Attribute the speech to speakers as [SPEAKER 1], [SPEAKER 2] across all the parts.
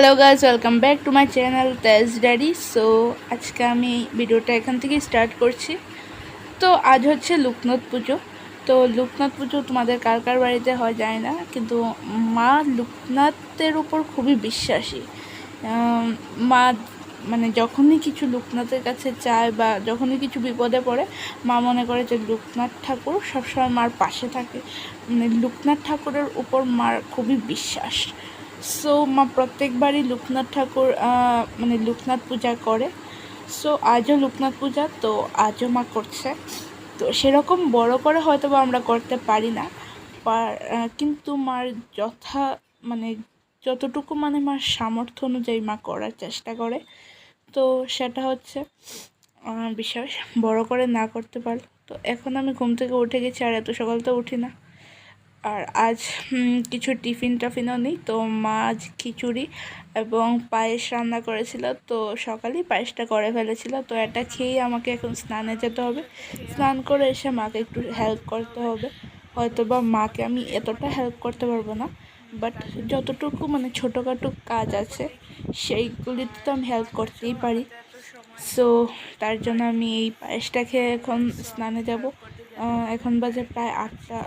[SPEAKER 1] Hello guys welcome back to my channel Tej daddy so আজকে আমি ভিডিওটা এখান থেকেই স্টার্ট করছি। তো আজ হচ্ছে লোকনাথ পুজো। তো লোকনাথ পুজো তোমাদের কার কার বাড়িতে হয় যায় না, কিন্তু মা লোকনাথের উপর খুবই বিশ্বাসী। মা মানে যখনই কিছু লোকনাথের কাছে চায় বা যখনই কিছু বিপদে পড়ে, মা মনে করে যে লোকনাথ ঠাকুর সবসময় মার পাশে থাকে। মানে লোকনাথ ঠাকুরের উপর মার খুবই বিশ্বাস। সো মা প্রত্যেকবারই লোকনাথ ঠাকুর মানে লোকনাথ পূজা করে। সো আজও লোকনাথ পূজা, তো আজও মা করছে। তো সেরকম বড় করে হয়তো বা আমরা করতে পারি না। কিন্তু মার যথা মানে যতটুকু মানে মার সামর্থ্য অনুযায়ী মা করার চেষ্টা করে। তো সেটা হচ্ছে বিশ্বাস বড় করে না করতে পারলে। তো এখন আমি ঘুম থেকে উঠে গেছি, আর এত সকাল তো উঠি না। আর আজ কিছু টিফিন টাফিনও নেই। তো মা আজ খিচুড়ি এবং পায়েস রান্না করেছিল। তো সকালেই পায়েসটা করে ফেলেছিল। তো এটা খেয়েই আমাকে এখন স্নানে যেতে হবে। স্নান করে এসে মাকে একটু হেল্প করতে হবে। হয়তো বা মাকে আমি এতটা হেল্প করতে পারব না। বাট যতটুকু মানে ছোটোখাটো কাজ আছে, সেইগুলিতে তো আমি হেল্প করতেই পারি। সো তার জন্য আমি এই পায়েসটা খেয়ে এখন স্নানে যাব। এখন বাজে প্রায় আটটা।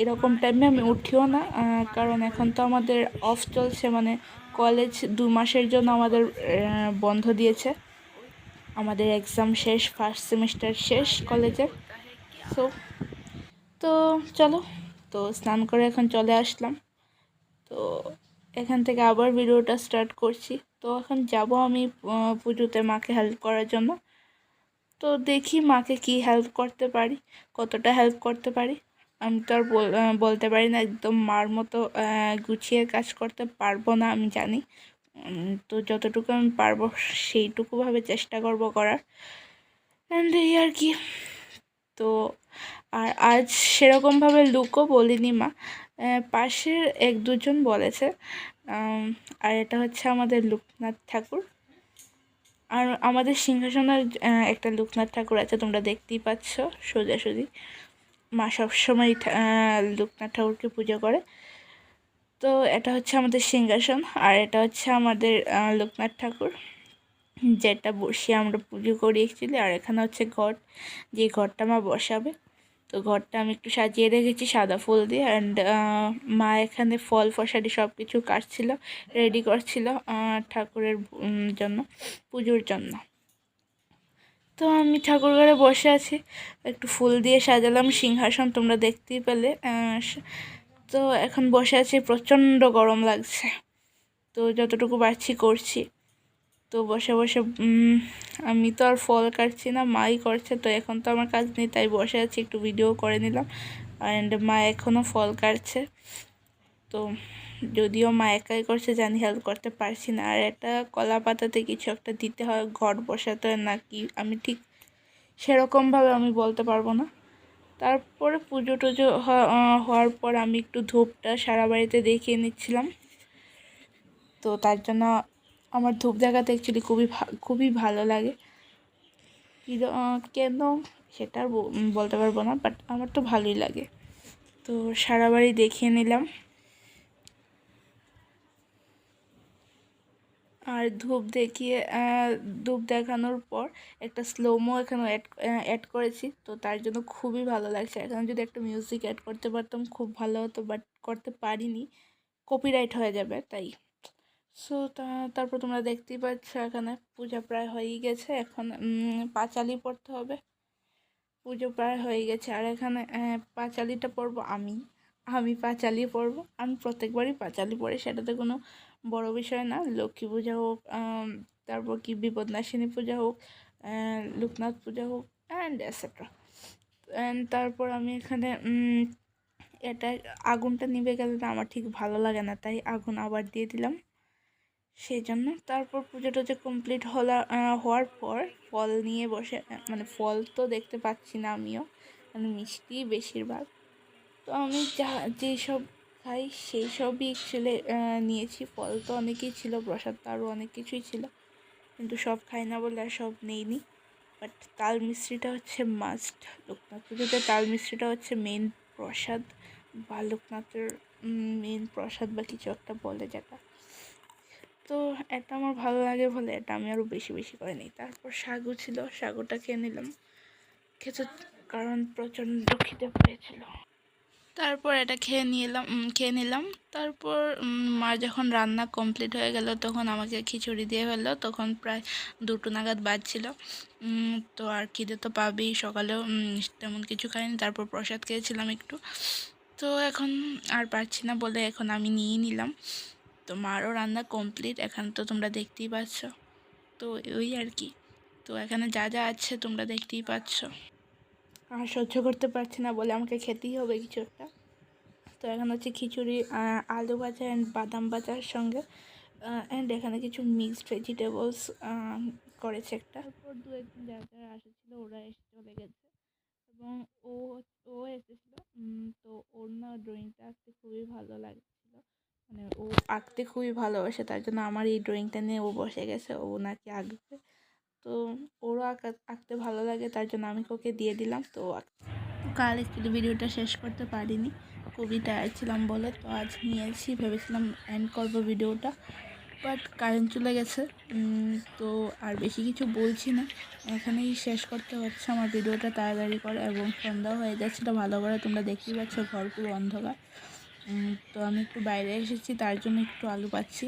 [SPEAKER 1] এরকম টাইমে আমি উঠিও না কারণ এখন তো আমাদের অফ চলছে মানে কলেজ দু মাসের জন্য আমাদের বন্ধ দিয়েছে। আমাদের এক্সাম শেষ ফার্স্ট সেমিস্টার শেষ কলেজের সো তো চলো, তো স্নান করে এখন চলে আসলাম। তো এখান থেকে আবার ভিডিওটা স্টার্ট করছি। তো এখন যাব আমি পুজোতে মাকে হেল্প করার জন্য। তো দেখি মাকে কি হেল্প করতে পারি, কতটা হেল্প করতে পারি। আমি তো আর বল- বলতে পারি না, একদম মার মতো গুছিয়ে কাজ করতে পারব না আমি জানি। তো যতটুকু আমি পারব সেইটুকুভাবে চেষ্টা করব করার। অ্যান্ড এই আর কি। তো আর আজ সেরকমভাবে লুকও বলিনি মা। পাশের এক দুজন বলেছে আর এটা হচ্ছে আমাদের লোকনাথ ঠাকুর। আর আমাদের সিংহাসনের একটা লোকনাথ ঠাকুর আছে, তোমরা দেখতেই পাচ্ছ সোজাসুজি। মা সবসময় লোকনাথ ঠাকুরকে পুজো করে। তো এটা হচ্ছে আমাদের সিংহাসন আর এটা হচ্ছে আমাদের লোকনাথ ঠাকুর, যেটা বসিয়ে আমরা পুজো করি অ্যাকচুয়ালি আর এখানে হচ্ছে ঘট, যে ঘরটা মা বসাবে। তো ঘরটা আমি একটু সাজিয়ে রেখেছি সাদা ফুল দিয়ে অ্যান্ড মা এখানে ফল ফসারি সব কিছু কাটছিল রেডি করছিল ঠাকুরের জন্য, পুজোর জন্য। তো আমি ঠাকুর ঘরে বসে আছি। একটু ফুল দিয়ে সাজালাম, সিংহাসন তোমরা দেখতেই পেলে। তো এখন বসে আছি, প্রচণ্ড গরম লাগছে। তো যতটুকু পারছি করছি। তো বসে বসে আমি তো আর ফল কাটছি না, মাই করছে। তো এখন তো আমার কাজ নেই, তাই বসে আছি, একটু ভিডিও করে নিলাম। অ্যান্ড মা এখনও ফল কাটছে। তো যদিও মা একাই করছে, জানি হেল্প করতে পারছি না। আর একটা কলা পাতাতে কিছু একটা দিতে হয়, ঘর বসাতে হয় নাকি, আমি ঠিক সেরকমভাবে আমি বলতে পারব না। তারপরে পুজো টুজো হওয়ার পর আমি একটু ধূপটা সারা বাড়িতে দেখিয়ে নিচ্ছিলাম। তো তার জন্য আমার ধূপ দেখাতে অ্যাকচুয়ালি খুবই খুবই ভালো লাগে। কেন সেটা বলতে পারব না বাট আমার তো ভালোই লাগে। তো সারা বাড়ি দেখিয়ে নিলাম। আর ধূপ দেখিয়ে ধূপ দেখানোর পর একটা স্লোমো এখানে অ্যাড অ্যাড করেছি। তো তার জন্য খুবই ভালো লাগছে। এখানে যদি একটা মিউজিক অ্যাড করতে পারতাম, খুব ভালো হতো বাট করতে পারিনি। কপিরাইট হয়ে যাবে, তাই। সো তারপর তোমরা দেখতেই পাচ্ছ এখানে পূজা প্রায় হয়েই গেছে। এখন পাঁচালি পড়তে হবে। পুজো প্রায় হয়ে গেছে। আর এখানে পাঁচালিটা পড়ব আমি। আমি পাঁচালি পড়ব। আমি প্রত্যেকবারই পাঁচালি পড়ি, সেটাতে কোনো বড় বিষয় না। লক্ষ্মী পূজা হোক তারপর কি বিপদনাশিনী পূজা হোক লোকনাথ পূজা হোক অ্যান্ড এটসেট্রা অ্যান্ড তারপর আমি এখানে এটা আগুনটা নিভে গেলে না আমার ঠিক ভালো লাগে না, তাই আগুন আবার দিয়ে দিলাম। সেই জন্য তারপর পুজো টুজো কমপ্লিট হলা হওয়ার পর ফল নিয়ে বসে মানে ফল তো দেখতে পাচ্ছি না আমিও মানে মিষ্টি বেশিরভাগ। তো আমি যা, যেসব খাই সেই সবই অ্যাকচুয়ালি নিয়েছি। ফল তো অনেকই ছিল, প্রসাদ আরও অনেক কিছুই ছিল। কিন্তু সব খাই না বলে আর সব নেইনি। বাট তাল মিষ্টিটা হচ্ছে মাস্ট লোকনাথ পুজোতে তাল মিষ্টিটা হচ্ছে মেন প্রসাদ বা লোকনাথের মেন প্রসাদ বা কিছু একটা বলে যেটা। তো এটা আমার ভালো লাগে বলে এটা আমি আরও বেশি বেশি করে নিই। তারপর সাগু ছিল, সাগুটা খেয়ে নিলাম। খেতে, কারণ প্রচণ্ড খিদে পেয়েছিল। তারপর এটা খেয়ে নিলাম খেয়ে নিলাম। তারপর মা যখন রান্না কমপ্লিট হয়ে গেল, তখন আমাকে খিচুড়ি দিয়ে ফেলল। তখন প্রায় দুটো নাগাদ বাজছিল। তো আর খিদে তো পাবেই। সকালেও তেমন কিছু খাইনি। তারপর প্রসাদ খেয়েছিলাম একটু। তো এখন আর পারছি না বলে এখন আমি নিয়ে নিলাম। তো মারও রান্না কমপ্লিট এখন তো তোমরা দেখতেই পাচ্ছ। তো ওই আর কি। তো এখানে যা যা আছে তোমরা দেখতেই পাচ্ছ। আর সহ্য করতে পারছি না বলে আমাকে খেতেই হবে কিছু একটা। তো এখন হচ্ছে খিচুড়ি আলু ভাজা অ্যান্ড বাদাম ভাজার সঙ্গে অ্যান্ড এখানে কিছু মিক্সড ভেজিটেবলস করেছে একটা। তারপর দু একজন যারা যারা আসেছিল ওরা এসে চলে গেছে। এবং ও ও এসেছিল তো ওর না ড্রয়িংটা আঁকতে খুবই ভালো লাগছিল। মানে ও আঁকতে খুবই ভালোবাসে, তার জন্য আমার এই ড্রয়িংটা নিয়ে ও বসে গেছে, ও নাকি আঁকবে। তো আঁকতে ভালো লাগে, তার জন্য আমি ওকে দিয়ে দিলাম, তো কাল অ্যাকচুয়ালি ভিডিওটা শেষ করতে পারিনি, খুবই টায়ার্ড ছিলাম বলে, তো আজ নিয়েছি, ভেবেছিলাম এন্ড করব ভিডিওটা বাট কারেন্ট চলে গেছে তো আর বেশি কিছু বলছি না। এখানেই শেষ করতে হচ্ছে, আমার ভিডিওটা তাড়াতাড়ি করে, এবং সন্ধ্যাও হয়ে যাচ্ছিল ভালো করে তোমরা দেখতেই পাচ্ছ, ঘর পুরো অন্ধকার। তো আমি একটু বাইরে এসেছি, তার জন্য একটু আলু পাচ্ছি।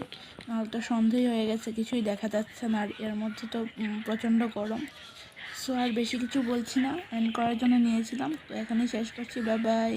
[SPEAKER 1] তো সন্ধেই হয়ে গেছে, কিছুই দেখা যাচ্ছে না, আর এর মধ্যে তো প্রচণ্ড গরম। সো আর বেশি কিছু বলছি না এন্ড করার জন্য নিয়েছিলাম। তো এখানেই শেষ করছি বাই বাই